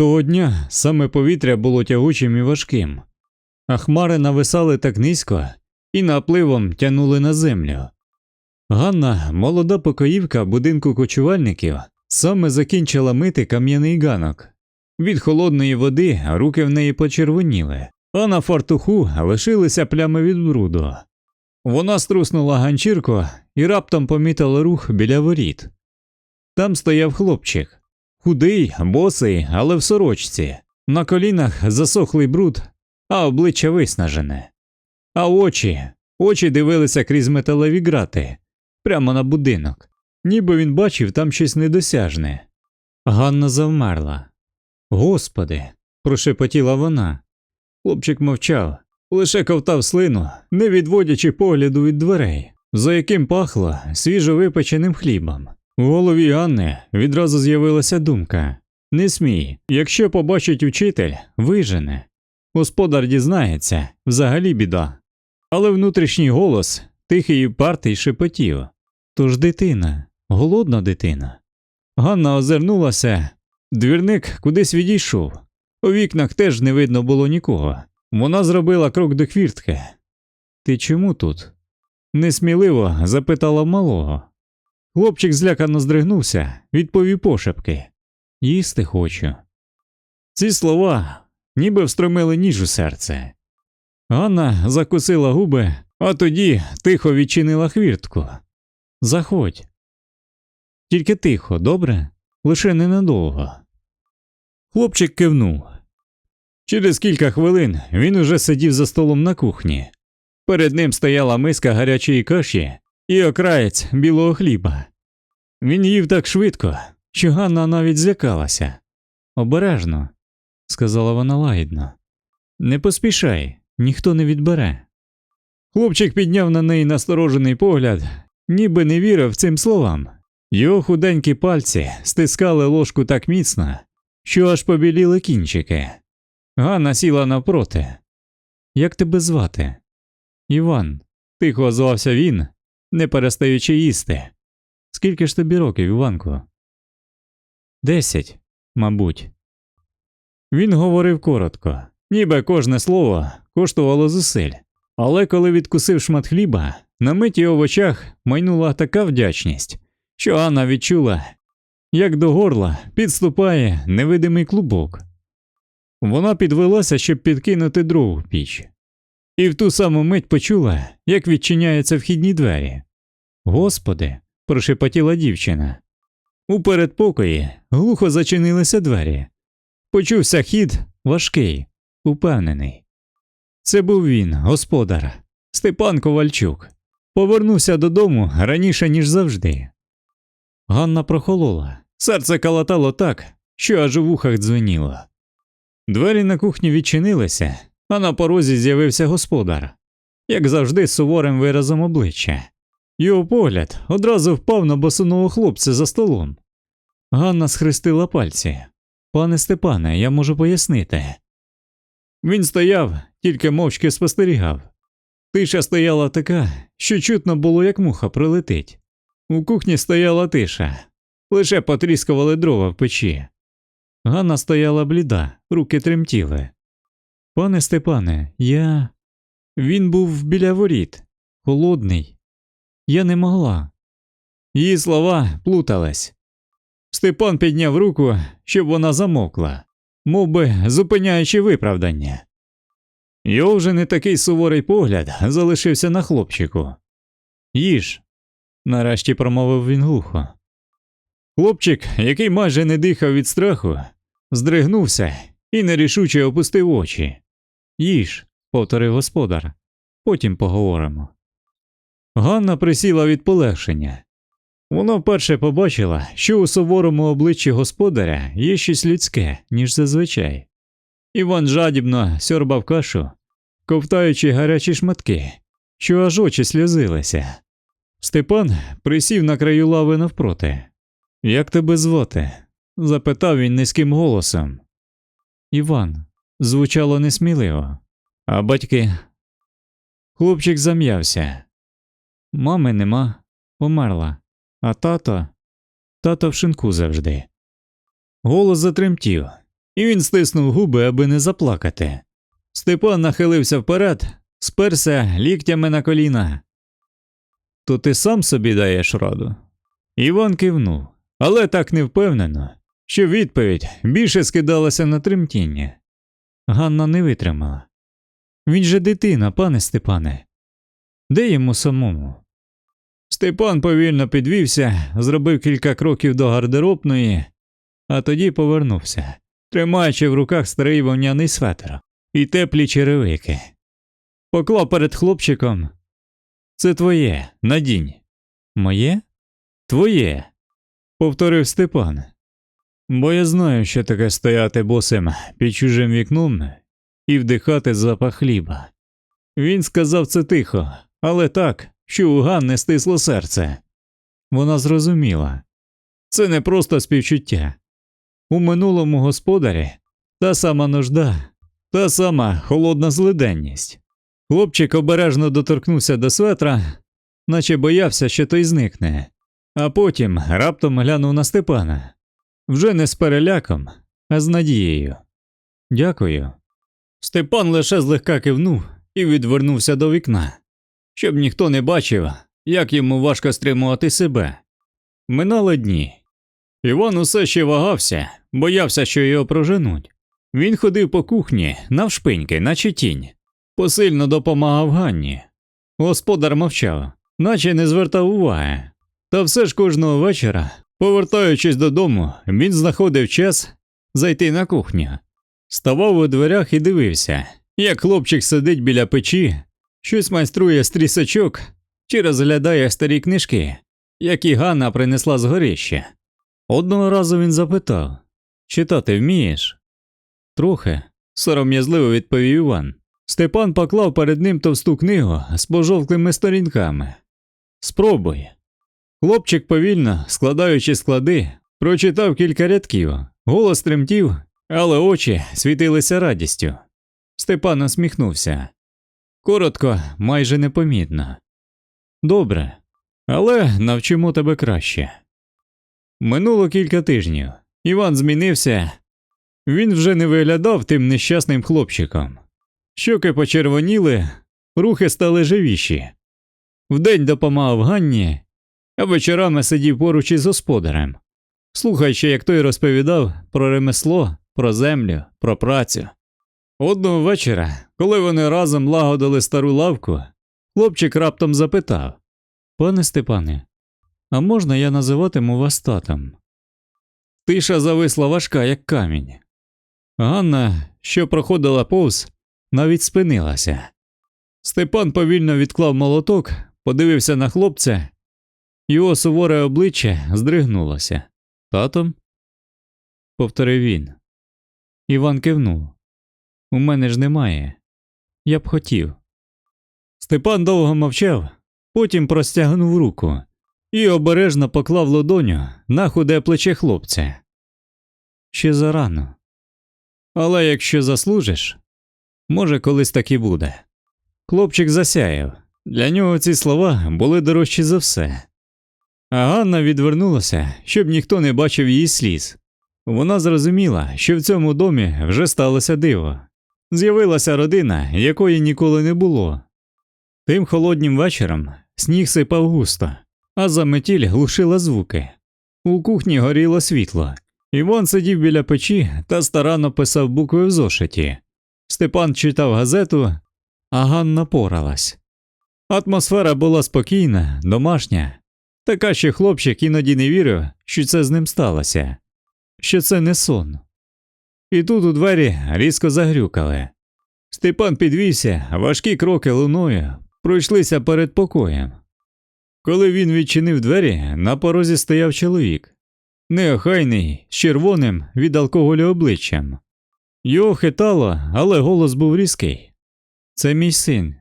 Того дня саме повітря було тягучим і важким, а хмари нависали так низько і напливом тянули на землю. Ганна, молода покоївка будинку кочувальників, саме закінчила мити кам'яний ганок. Від холодної води руки в неї почервоніли, а на фартуху лишилися плями від бруду. Вона струснула ганчірку і раптом помітила рух біля воріт. Там стояв хлопчик, худий, босий, але в сорочці, на колінах засохлий бруд, а обличчя виснажене. А очі, очі дивилися крізь металеві грати, прямо на будинок, ніби він бачив там щось недосяжне. Ганна завмерла. Господи, прошепотіла вона. Хлопчик мовчав, лише ковтав слину, не відводячи погляду від дверей, за яким пахло свіжо випеченим хлібом. У голові Анни відразу з'явилася думка не смій, якщо побачить учитель, вижене. Господар дізнається, взагалі біда. Але внутрішній голос, тихий і партий, шепотів. Тож дитина, голодна дитина. Ганна озирнулася, двірник кудись відійшов. У вікнах теж не видно було нікого. Вона зробила крок до хвіртки. Ти чому тут? Несміливо запитала малого. Хлопчик злякано здригнувся, відповів пошепки. Їсти хочу. Ці слова ніби встромили ніж у серце. Ганна закусила губи, а тоді тихо відчинила хвіртку. Заходь. Тільки тихо, добре? Лише ненадовго. Хлопчик кивнув. Через кілька хвилин він уже сидів за столом на кухні. Перед ним стояла миска гарячої каші і окраєць білого хліба. Він їв так швидко, що Ганна навіть злякалася. Обережно, сказала вона лагідно. Не поспішай, ніхто не відбере. Хлопчик підняв на неї насторожений погляд, ніби не вірив цим словам. Його худенькі пальці стискали ложку так міцно, що аж побіліли кінчики. Ганна сіла навпроти. Як тебе звати? Іван, тихо озвався він, не перестаючи їсти. Скільки ж тобі років, Іванку? Десять, мабуть. Він говорив коротко, ніби кожне слово коштувало зусиль. Але коли відкусив шмат хліба, на мить його в очах майнула така вдячність, що Анна відчула, як до горла підступає невидимий клубок. Вона підвелася, щоб підкинути дров у піч, і в ту саму мить почула, як відчиняються вхідні двері. Господи, прошепотіла дівчина. У передпокої глухо зачинилися двері. Почувся хід важкий, упевнений. Це був він, господар, Степан Ковальчук. Повернувся додому раніше, ніж завжди. Ганна прохолола, серце калатало так, що аж у вухах дзвеніло. Двері на кухні відчинилися, а на порозі з'явився господар, як завжди, суворим виразом обличчя. Його погляд одразу впав на босоного хлопця за столом. Ганна схрестила пальці. Пане Степане, я можу пояснити. Він стояв, тільки мовчки спостерігав. Тиша стояла така, що чутно було, як муха прилетить. У кухні стояла тиша, лише потріскували дрова в печі. Ганна стояла бліда, руки тремтіли. Пане Степане, я. Він був біля воріт, холодний. Я не могла. Її слова плутались. Степан підняв руку, щоб вона замовкла, мов би зупиняючи виправдання. Його вже не такий суворий погляд залишився на хлопчику. Їж, нарешті промовив він глухо. Хлопчик, який майже не дихав від страху, здригнувся і нерішуче опустив очі. Їж, повторив господар, потім поговоримо. Ганна присіла від полегшення. Вона вперше побачила, що у суворому обличчі господаря є щось людське, ніж зазвичай. Іван жадібно сьорбав кашу, ковтаючи гарячі шматки, що аж очі сльозилися. Степан присів на краю лави навпроти. Як тебе звати? запитав він низьким голосом. Іван звучало несміливо. А батьки. Хлопчик зам'явся. Мами нема, померла, а тато тато в шинку завжди. Голос затремтів, і він стиснув губи, аби не заплакати. Степан нахилився вперед, сперся ліктями на коліна. То ти сам собі даєш раду? Іван кивнув, але так не впевнено, що відповідь більше скидалася на тремтіння. Ганна не витримала. Він же дитина, пане Степане. Де йому самому? Степан повільно підвівся, зробив кілька кроків до гардеробної, а тоді повернувся, тримаючи в руках старий вовняний светр і теплі черевики. Поклав перед хлопчиком. Це твоє, надінь. Моє? Твоє, повторив Степан. Бо я знаю, що таке стояти босим під чужим вікном і вдихати запах хліба. Він сказав це тихо, але так, що у Ганни стисло серце. Вона зрозуміла це не просто співчуття. У минулому господарі та сама нужда, та сама холодна злиденність. Хлопчик обережно доторкнувся до светра, наче боявся, що той зникне, а потім раптом глянув на Степана вже не з переляком, а з надією. Дякую. Степан лише злегка кивнув і відвернувся до вікна, щоб ніхто не бачив, як йому важко стримувати себе. Минали дні. Іван усе ще вагався, боявся, що його проженуть. Він ходив по кухні навшпиньки, наче тінь, посильно допомагав Ганні. Господар мовчав, наче не звертав уваги. Та все ж кожного вечора, повертаючись додому, він знаходив час зайти на кухню. Ставав у дверях і дивився, як хлопчик сидить біля печі, щось майструє з трісочок чи розглядає старі книжки, які Ганна принесла з горища. Одного разу він запитав Читати вмієш? Трохи, сором'язливо відповів Іван. Степан поклав перед ним товсту книгу з пожовклими сторінками. Спробуй. Хлопчик повільно, складаючи склади, прочитав кілька рядків, голос тремтів, але очі світилися радістю. Степан усміхнувся. Коротко, майже непомітно. Добре, але навчимо тебе краще. Минуло кілька тижнів. Іван змінився. Він вже не виглядав тим нещасним хлопчиком. Щоки почервоніли, рухи стали живіші. Вдень допомагав Ганні, вечорами сидів поруч із господарем, слухаючи, як той розповідав про ремесло, про землю, про працю. Одного вечора, коли вони разом лагодили стару лавку, хлопчик раптом запитав Пане Степане, а можна я називатиму вас татом? Тиша зависла важка, як камінь. Ганна, що проходила повз, навіть спинилася. Степан повільно відклав молоток, подивився на хлопця, його суворе обличчя здригнулося. Татом? повторив він. Іван кивнув. У мене ж немає. Я б хотів. Степан довго мовчав, потім простягнув руку і обережно поклав ладоню на худе плече хлопця. Ще зарано. Але якщо заслужиш, може, колись так і буде. Хлопчик засяяв. Для нього ці слова були дорожчі за все. А Ганна відвернулася, щоб ніхто не бачив її сліз. Вона зрозуміла, що в цьому домі вже сталося диво. З'явилася родина, якої ніколи не було. Тим холоднім вечором сніг сипав густо, а заметіль глушила звуки. У кухні горіло світло. Іван сидів біля печі та старанно писав букви в зошиті. Степан читав газету, а Ганна поралась. Атмосфера була спокійна, домашня, така, що хлопчик іноді не вірив, що це з ним сталося, що це не сон. І тут у двері різко загрюкали. Степан підвівся, важкі кроки луною пройшлися перед покоєм. Коли він відчинив двері, на порозі стояв чоловік, неохайний, з червоним від алкоголю обличчям. Його хитало, але голос був різкий. Це мій син.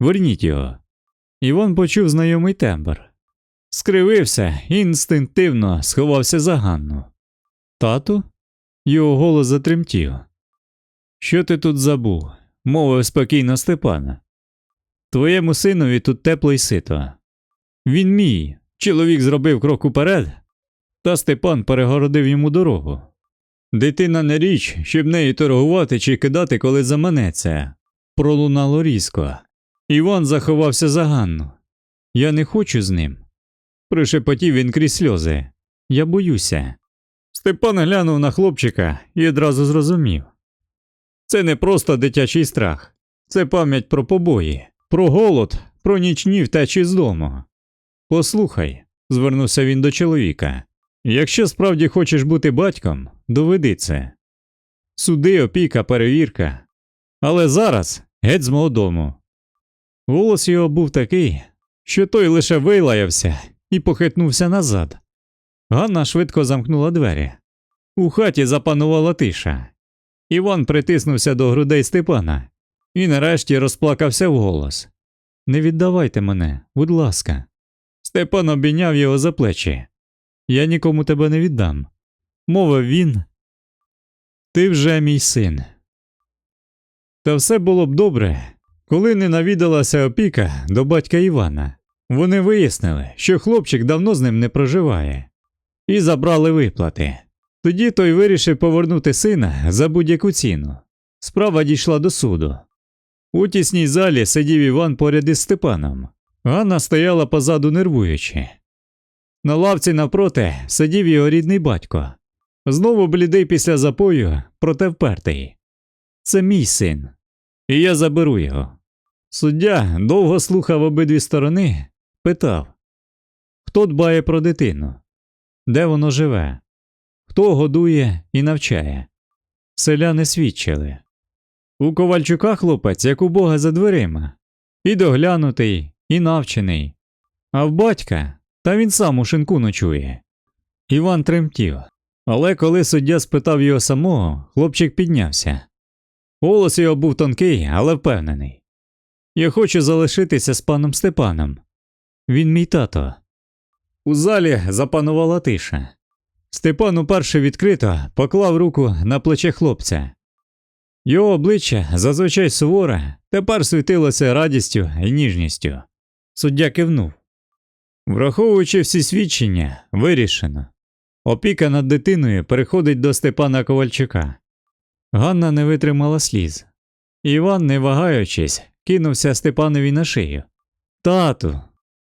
Верніть його. Іван почув знайомий тембр. Скривився і інстинктивно сховався за Ганну. Тату? Його голос затремтів. Що ти тут забув? мовив спокійно Степана. Твоєму синові тут тепло й сито. Він мій. Чоловік зробив крок уперед, та Степан перегородив йому дорогу. Дитина не річ, щоб нею торгувати чи кидати, коли заманеться. Пролунало різко. Іван заховався за Ганну. Я не хочу з ним. Пришепотів він крізь сльози. Я боюся. Степан глянув на хлопчика і одразу зрозумів. Це не просто дитячий страх, це пам'ять про побої, про голод, про нічні втечі з дому. Послухай, звернувся він до чоловіка. Якщо справді хочеш бути батьком, доведи це. Суди, опіка, перевірка. Але зараз геть з мого дому. Голос його був такий, що той лише вилаявся і похитнувся назад. Ганна швидко замкнула двері. У хаті запанувала тиша. Іван притиснувся до грудей Степана і нарешті розплакався вголос. Не віддавайте мене, будь ласка. Степан обійняв його за плечі. Я нікому тебе не віддам. Мовив він. Ти вже мій син. Та все було б добре, коли не навідалася опіка до батька Івана. Вони вияснили, що хлопчик давно з ним не проживає, і забрали виплати. Тоді той вирішив повернути сина за будь-яку ціну. Справа дійшла до суду. У тісній залі сидів Іван поряд із Степаном. Ганна стояла позаду нервуючи. На лавці навпроти сидів його рідний батько. Знову блідий після запою, проте впертий. Це мій син, і я заберу його. Суддя довго слухав обидві сторони, питав Хто дбає про дитину? Де воно живе? Хто годує і навчає? Селяни свідчили. У Ковальчука хлопець, як у Бога за дверима, і доглянутий, і навчений. А в батька та він сам у шинку ночує. Іван тремтів, але коли суддя спитав його самого, хлопчик піднявся. Голос його був тонкий, але впевнений. Я хочу залишитися з паном Степаном. Він мій тато. У залі запанувала тиша. Степан уперше відкрито поклав руку на плече хлопця. Його обличчя, зазвичай суворе, тепер світилося радістю і ніжністю. Суддя кивнув. Враховуючи всі свідчення, вирішено. Опіка над дитиною переходить до Степана Ковальчука. Ганна не витримала сліз. Іван, не вагаючись, кинувся Степанові на шию. Тату.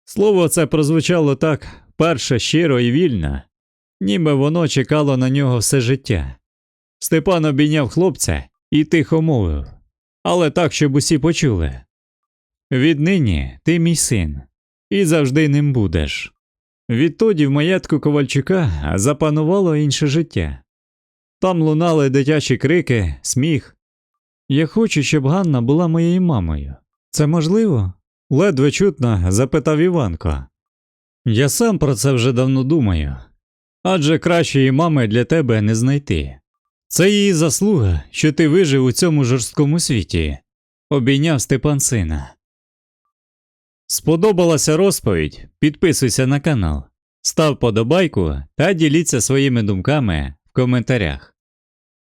Слово це прозвучало так перше щиро і вільно, ніби воно чекало на нього все життя. Степан обійняв хлопця і тихо мовив, але так, щоб усі почули. Віднині ти мій син, і завжди ним будеш. Відтоді в маєтку Ковальчука запанувало інше життя. Там лунали дитячі крики, сміх. Я хочу, щоб Ганна була моєю мамою. Це можливо? Ледве чутно запитав Іванко. Я сам про це вже давно думаю. Адже кращої мами для тебе не знайти. Це її заслуга, що ти вижив у цьому жорсткому світі, обійняв Степан сина. Сподобалася розповідь? Підписуйся на канал, став подобайку та діліться своїми думками в коментарях.